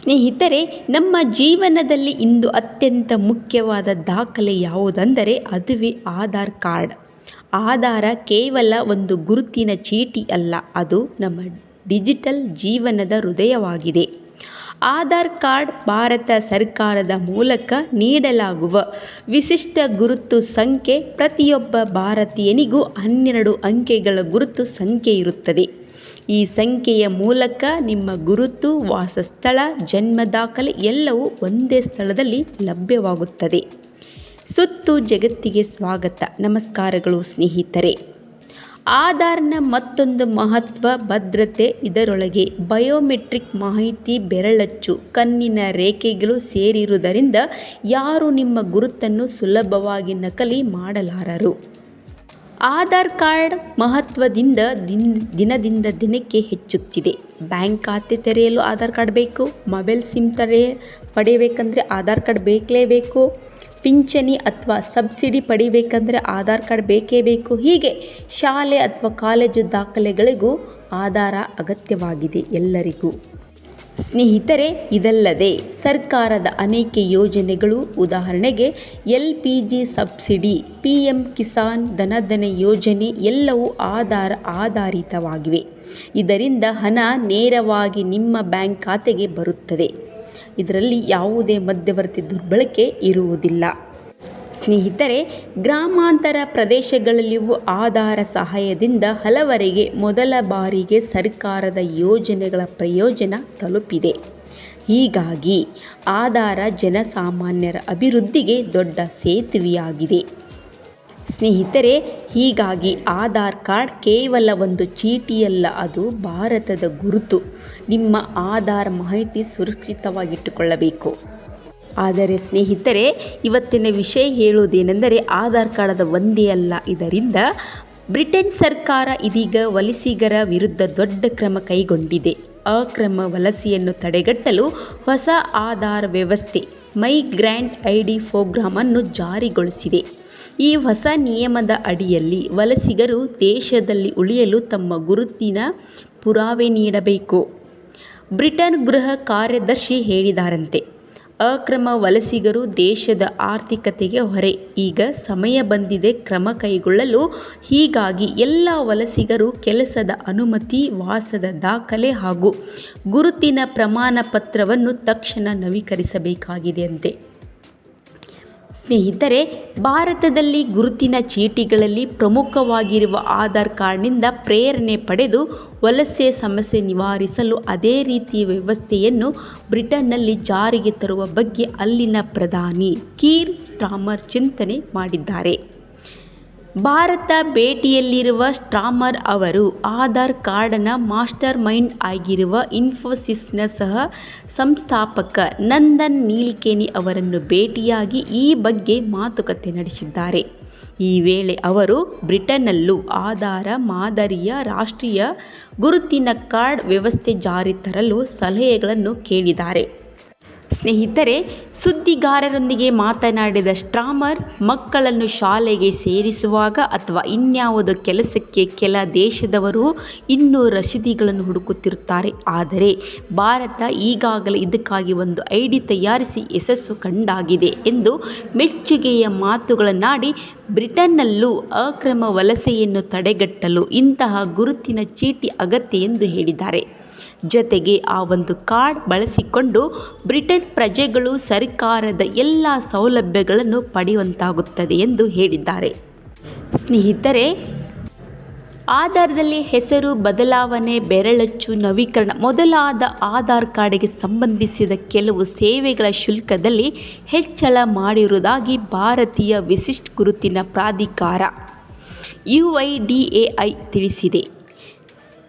ಸ್ನೇಹಿತರೆ, ನಮ್ಮ ಜೀವನದಲ್ಲಿ ಇಂದು ಅತ್ಯಂತ ಮುಖ್ಯವಾದ ದಾಖಲೆ ಯಾವುದೆಂದರೆ ಅದುವೇ ಆಧಾರ್ ಕಾರ್ಡ್. ಆಧಾರ ಕೇವಲ ಒಂದು ಗುರುತಿನ ಚೀಟಿ ಅಲ್ಲ, ಅದು ನಮ್ಮ ಡಿಜಿಟಲ್ ಜೀವನದ ಹೃದಯವಾಗಿದೆ. ಆಧಾರ್ ಕಾರ್ಡ್ ಭಾರತ ಸರ್ಕಾರದ ಮೂಲಕ ನೀಡಲಾಗುವ ವಿಶಿಷ್ಟ ಗುರುತು ಸಂಖ್ಯೆ ಪ್ರತಿಯೊಬ್ಬ ಭಾರತೀಯನಿಗೂ ಹನ್ನೆರಡು ಅಂಕೆಗಳ ಗುರುತು ಸಂಖ್ಯೆ ಇರುತ್ತದೆ. ಈ ಸಂಖ್ಯೆಯ ಮೂಲಕ ನಿಮ್ಮ ಗುರುತು, ವಾಸಸ್ಥಳ, ಜನ್ಮ ದಾಖಲೆ ಎಲ್ಲವೂ ಒಂದೇ ಸ್ಥಳದಲ್ಲಿ ಲಭ್ಯವಾಗುತ್ತದೆ. ಸುತ್ತು ಜಗತ್ತಿಗೆ ಸ್ವಾಗತ. ನಮಸ್ಕಾರಗಳು ಸ್ನೇಹಿತರೆ. ಆಧಾರ್ನ ಮತ್ತೊಂದು ಮಹತ್ವ, ಭದ್ರತೆ, ಇದರೊಳಗೆ ಬಯೋಮೆಟ್ರಿಕ್ ಮಾಹಿತಿ ಬೆರಳಚ್ಚು. ಕಣ್ಣಿನ ರೇಖೆಗಳು ಸೇರಿರುವುದರಿಂದ ಯಾರು ನಿಮ್ಮ ಗುರುತನ್ನು ಸುಲಭವಾಗಿ ನಕಲಿ ಮಾಡಲಾರರು. ಆಧಾರ್ ಕಾರ್ಡ್ ಮಹತ್ವದಿಂದ ದಿನ, ದಿನದಿಂದ ದಿನಕ್ಕೆ ಹೆಚ್ಚುತ್ತಿದೆ. ಬ್ಯಾಂಕ್ ಖಾತೆ ತೆರೆಯಲು ಆಧಾರ್ ಕಾರ್ಡ್ ಬೇಕು, ಮೊಬೈಲ್ ಸಿಮ್ ತೆರೆ, ಪಡೆಯಬೇಕಂದ್ರೆ ಆಧಾರ್ ಕಾರ್ಡ್ ಬೇಕಲೇಬೇಕು ಪಿಂಚಣಿ ಅಥವಾ ಸಬ್ಸಿಡಿ ಪಡಿಬೇಕಂದ್ರೆ ಆಧಾರ್ ಕಾರ್ಡ್ ಬೇಕೇ ಬೇಕು. ಹೀಗೆ ಶಾಲೆ ಅಥವಾ ಕಾಲೇಜು ದಾಖಲೆಗಳಿಗೂ ಆಧಾರ ಅಗತ್ಯವಾಗಿದೆ ಎಲ್ಲರಿಗೂ. ಸ್ನೇಹಿತರೆ, ಇದಲ್ಲದೆ ಸರ್ಕಾರದ ಅನೇಕ ಯೋಜನೆಗಳು, ಉದಾಹರಣೆಗೆ L P G subsidy, P M Kisan ಧನಧನ ಯೋಜನೆ ಎಲ್ಲವೂ ಆಧಾರ ಆಧಾರಿತವಾಗಿವೆ. ಇದರಿಂದ ಹಣ ನೇರವಾಗಿ ನಿಮ್ಮ ಬ್ಯಾಂಕ್ ಖಾತೆಗೆ ಬರುತ್ತದೆ. ಇದರಲ್ಲಿ ಯಾವುದೇ ಮಧ್ಯವರ್ತಿ ದುರ್ಬಳಕೆ ಇರುವುದಿಲ್ಲ. ಸ್ನೇಹಿತರೆ, ಗ್ರಾಮಾಂತರ ಪ್ರದೇಶಗಳಲ್ಲಿಯೂ ಆಧಾರ ಸಹಾಯದಿಂದ ಹಲವರಿಗೆ ಮೊದಲ ಬಾರಿಗೆ ಸರ್ಕಾರದ ಯೋಜನೆಗಳ ಪ್ರಯೋಜನ ತಲುಪಿದೆ. ಹೀಗಾಗಿ ಆಧಾರ ಜನಸಾಮಾನ್ಯರ ಅಭಿವೃದ್ಧಿಗೆ ದೊಡ್ಡ ಸೇತುವೆಯಾಗಿದೆ. ಸ್ನೇಹಿತರೆ, ಹೀಗಾಗಿ ಆಧಾರ್ ಕಾರ್ಡ್ ಕೇವಲ ಒಂದು ಚೀಟಿಯಲ್ಲ, ಅದು ಭಾರತದ ಗುರುತು. ನಿಮ್ಮ ಆಧಾರ್ ಮಾಹಿತಿ ಸುರಕ್ಷಿತವಾಗಿಟ್ಟುಕೊಳ್ಳಬೇಕು. ಆದರೆ ಸ್ನೇಹಿತರೆ, ಇವತ್ತಿನ ವಿಷಯ ಹೇಳುವುದೇನೆಂದರೆ ಆಧಾರ್ ಕಾರ್ಡದ ಒಂದೇ ಅಲ್ಲ. ಇದರಿಂದ ಬ್ರಿಟನ್ ಸರ್ಕಾರ ಇದೀಗ ವಲಸಿಗರ ವಿರುದ್ಧ ದೊಡ್ಡ ಕ್ರಮ ಕೈಗೊಂಡಿದೆ. ಅಕ್ರಮ ವಲಸೆಯನ್ನು ತಡೆಗಟ್ಟಲು ಹೊಸ ಆಧಾರ್ ವ್ಯವಸ್ಥೆ, ಮೈ ಗ್ರ್ಯಾಂಡ್ ಐ ಡಿ ಪ್ರೋಗ್ರಾಮನ್ನು ಜಾರಿಗೊಳಿಸಿದೆ. ಈ ಹೊಸ ನಿಯಮದ ಅಡಿಯಲ್ಲಿ ವಲಸಿಗರು ದೇಶದಲ್ಲಿ ಉಳಿಯಲು ತಮ್ಮ ಗುರುತಿನ ಪುರಾವೆ ನೀಡಬೇಕು. ಬ್ರಿಟನ್ ಗೃಹ ಕಾರ್ಯದರ್ಶಿ ಹೇಳಿದಾರಂತೆ ಅಕ್ರಮ ವಲಸಿಗರು ದೇಶದ ಆರ್ಥಿಕತೆಗೆ ಹೊರೆ. ಈಗ ಸಮಯ ಬಂದಿದೆ ಕ್ರಮ ಕೈಗೊಳ್ಳಲು. ಹೀಗಾಗಿ ಎಲ್ಲ ವಲಸಿಗರು ಕೆಲಸದ ಅನುಮತಿ, ವಾಸದ ದಾಖಲೆ ಹಾಗೂ ಗುರುತಿನ ಪ್ರಮಾಣ ಪತ್ರವನ್ನು ತಕ್ಷಣ ನವೀಕರಿಸಬೇಕಾಗಿದೆಯಂತೆ. ಸ್ನೇಹಿತರೆ, ಭಾರತದಲ್ಲಿ ಗುರುತಿನ ಚೀಟಿಗಳಲ್ಲಿ ಪ್ರಮುಖವಾಗಿರುವ ಆಧಾರ್ ಕಾರ್ಡ್ನಿಂದ ಪ್ರೇರಣೆ ಪಡೆದು ವಲಸೆ ಸಮಸ್ಯೆ ನಿವಾರಿಸಲು ಅದೇ ರೀತಿಯ ವ್ಯವಸ್ಥೆಯನ್ನು ಬ್ರಿಟನ್ನಲ್ಲಿ ಜಾರಿಗೆ ತರುವ ಬಗ್ಗೆ ಅಲ್ಲಿನ ಪ್ರಧಾನಿ ಕೀರ್ ಸ್ಟಾಮರ್ ಚಿಂತನೆ ಮಾಡಿದ್ದಾರೆ. ಭಾರತ ಭೇಟಿಯಲ್ಲಿರುವ ಸ್ಟ್ರಾಮರ್ ಅವರು ಆಧಾರ್ ಕಾರ್ಡ್ನ ಮಾಸ್ಟರ್ ಮೈಂಡ್ ಆಗಿರುವ ಇನ್ಫೋಸಿಸ್ನ ಸಹ ಸಂಸ್ಥಾಪಕ ನಂದನ್ ನೀಲ್ಕೇನಿ ಅವರನ್ನು ಭೇಟಿಯಾಗಿ ಈ ಬಗ್ಗೆ ಮಾತುಕತೆ ನಡೆಸಿದ್ದಾರೆ. ಈ ವೇಳೆ ಅವರು, ಬ್ರಿಟನ್ನಲ್ಲೂ ಆಧಾರ ಮಾದರಿಯ ರಾಷ್ಟ್ರೀಯ ಗುರುತಿನ ಕಾರ್ಡ್ ವ್ಯವಸ್ಥೆ ಜಾರಿ ತರಲು ಸಲಹೆಗಳನ್ನು ಕೇಳಿದ್ದಾರೆ. ಸ್ನೇಹಿತರೆ, ಸುದ್ದಿಗಾರರೊಂದಿಗೆ ಮಾತನಾಡಿದ ಸ್ಟ್ರಾಮರ್, ಮಕ್ಕಳನ್ನು ಶಾಲೆಗೆ ಸೇರಿಸುವಾಗ ಅಥವಾ ಇನ್ಯಾವುದೋ ಕೆಲಸಕ್ಕೆ ಕೆಲ ದೇಶದವರು ಇನ್ನೂ ರಸೀದಿಗಳನ್ನು ಹುಡುಕುತ್ತಿರುತ್ತಾರೆ. ಆದರೆ, ಭಾರತ ಈಗಾಗಲೇ ಇದಕ್ಕಾಗಿ ಒಂದು ಐ ಡಿ ತಯಾರಿಸಿ ಯಶಸ್ಸು ಕಂಡಾಗಿದೆ ಎಂದು ಮೆಚ್ಚುಗೆಯ ಮಾತುಗಳನ್ನಾಡಿ, ಬ್ರಿಟನ್ನಲ್ಲೂ ಅಕ್ರಮ ವಲಸೆಯನ್ನು ತಡೆಗಟ್ಟಲು ಇಂತಹ ಗುರುತಿನ ಚೀಟಿ ಅಗತ್ಯ ಎಂದು ಹೇಳಿದ್ದಾರೆ. ಜತೆಗೆ ಆ ಒಂದು ಕಾರ್ಡ್ ಬಳಸಿಕೊಂಡು ಬ್ರಿಟನ್ ಪ್ರಜೆಗಳು ಸರ್ಕಾರದ ಎಲ್ಲ ಸೌಲಭ್ಯಗಳನ್ನು ಪಡೆಯುವಂತಾಗುತ್ತದೆ ಎಂದು ಹೇಳಿದ್ದಾರೆ. ಸ್ನೇಹಿತರೆ, ಆಧಾರದಲ್ಲಿ ಹೆಸರು, ಬದಲಾವಣೆ, ಬೆರಳಚ್ಚು, ನವೀಕರಣ ಮೊದಲಾದ ಆಧಾರ್ ಕಾರ್ಡ್ಗೆ ಸಂಬಂಧಿಸಿದ ಕೆಲವು ಸೇವೆಗಳ ಶುಲ್ಕದಲ್ಲಿ ಹೆಚ್ಚಳ ಮಾಡಿರುವುದಾಗಿ ಭಾರತೀಯ ವಿಶಿಷ್ಟ ಗುರುತಿನ ಪ್ರಾಧಿಕಾರ U I D A I ತಿಳಿಸಿದೆ.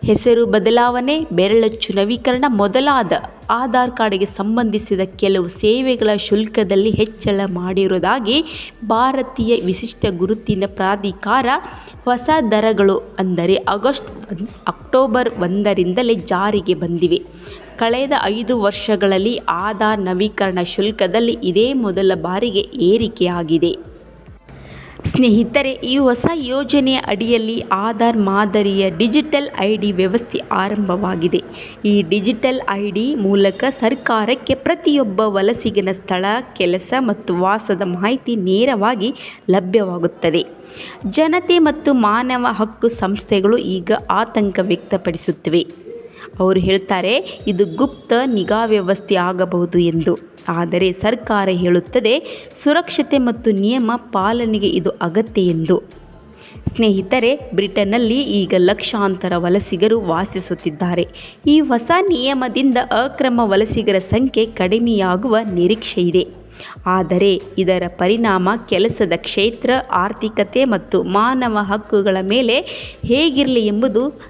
ಹೆಸರು ಬದಲಾವಣೆ, ಬೆರಳಚ್ಚು ನವೀಕರಣ ಮೊದಲಾದ ಆಧಾರ್ ಕಾರ್ಡ್ಗೆ ಸಂಬಂಧಿಸಿದ ಕೆಲವು ಸೇವೆಗಳ ಶುಲ್ಕದಲ್ಲಿ ಹೆಚ್ಚಳ ಮಾಡಿರುವುದಾಗಿ ಭಾರತೀಯ ವಿಶಿಷ್ಟ ಗುರುತಿನ ಪ್ರಾಧಿಕಾರ ಹೊಸ ದರಗಳು ಅಂದರೆ ಆಗಸ್ಟ್ ಅಕ್ಟೋಬರ್ ಒಂದರಿಂದಲೇ ಜಾರಿಗೆ ಬಂದಿವೆ. ಕಳೆದ ಐದು ವರ್ಷಗಳಲ್ಲಿ ಆಧಾರ್ ನವೀಕರಣ ಶುಲ್ಕದಲ್ಲಿ ಇದೇ ಮೊದಲ ಬಾರಿಗೆ ಏರಿಕೆಯಾಗಿದೆ. ಸ್ನೇಹಿತರೆ, ಈ ಹೊಸ ಯೋಜನೆಯ ಅಡಿಯಲ್ಲಿ ಆಧಾರ್ ಮಾದರಿಯ ಡಿಜಿಟಲ್ ಐ ಡಿ ವ್ಯವಸ್ಥೆ ಆರಂಭವಾಗಿದೆ. ಈ ಡಿಜಿಟಲ್ ಐ ಡಿ ಮೂಲಕ ಸರ್ಕಾರಕ್ಕೆ ಪ್ರತಿಯೊಬ್ಬ ವಲಸಿಗನ ಸ್ಥಳ, ಕೆಲಸ ಮತ್ತು ವಾಸದ ಮಾಹಿತಿ ನೇರವಾಗಿ ಲಭ್ಯವಾಗುತ್ತದೆ. ಜನತೆ ಮತ್ತು ಮಾನವ ಹಕ್ಕು ಸಂಸ್ಥೆಗಳು ಈಗ ಆತಂಕ ವ್ಯಕ್ತಪಡಿಸುತ್ತಿವೆ. ಅವರು ಹೇಳ್ತಾರೆ, ಇದು ಗುಪ್ತ ನಿಗಾ ವ್ಯವಸ್ಥೆ ಆಗಬಹುದು ಎಂದು. ಆದರೆ ಸರ್ಕಾರ ಹೇಳುತ್ತದೆ, ಸುರಕ್ಷತೆ ಮತ್ತು ನಿಯಮ ಪಾಲನೆಗೆ ಇದು ಅಗತ್ಯ ಎಂದು. ಸ್ನೇಹಿತರೆ, ಬ್ರಿಟನ್ನಲ್ಲಿ ಈಗ ಲಕ್ಷಾಂತರ ವಲಸಿಗರು ವಾಸಿಸುತ್ತಿದ್ದಾರೆ. ಈ ಹೊಸ ನಿಯಮದಿಂದ ಅಕ್ರಮ ವಲಸಿಗರ ಸಂಖ್ಯೆ ಕಡಿಮೆಯಾಗುವ ನಿರೀಕ್ಷೆ ಇದೆ ಆದರೆ ಇದರ ಪರಿಣಾಮ ಕೆಲಸದ ಕ್ಷೇತ್ರ, ಆರ್ಥಿಕತೆ ಮತ್ತು ಮಾನವ ಹಕ್ಕುಗಳ ಮೇಲೆ ಹೇಗಿರಲಿ ಎಂಬುದು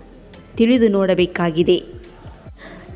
ತಿಳಿದು ನೋಡಬೇಕಾಗಿದೆ.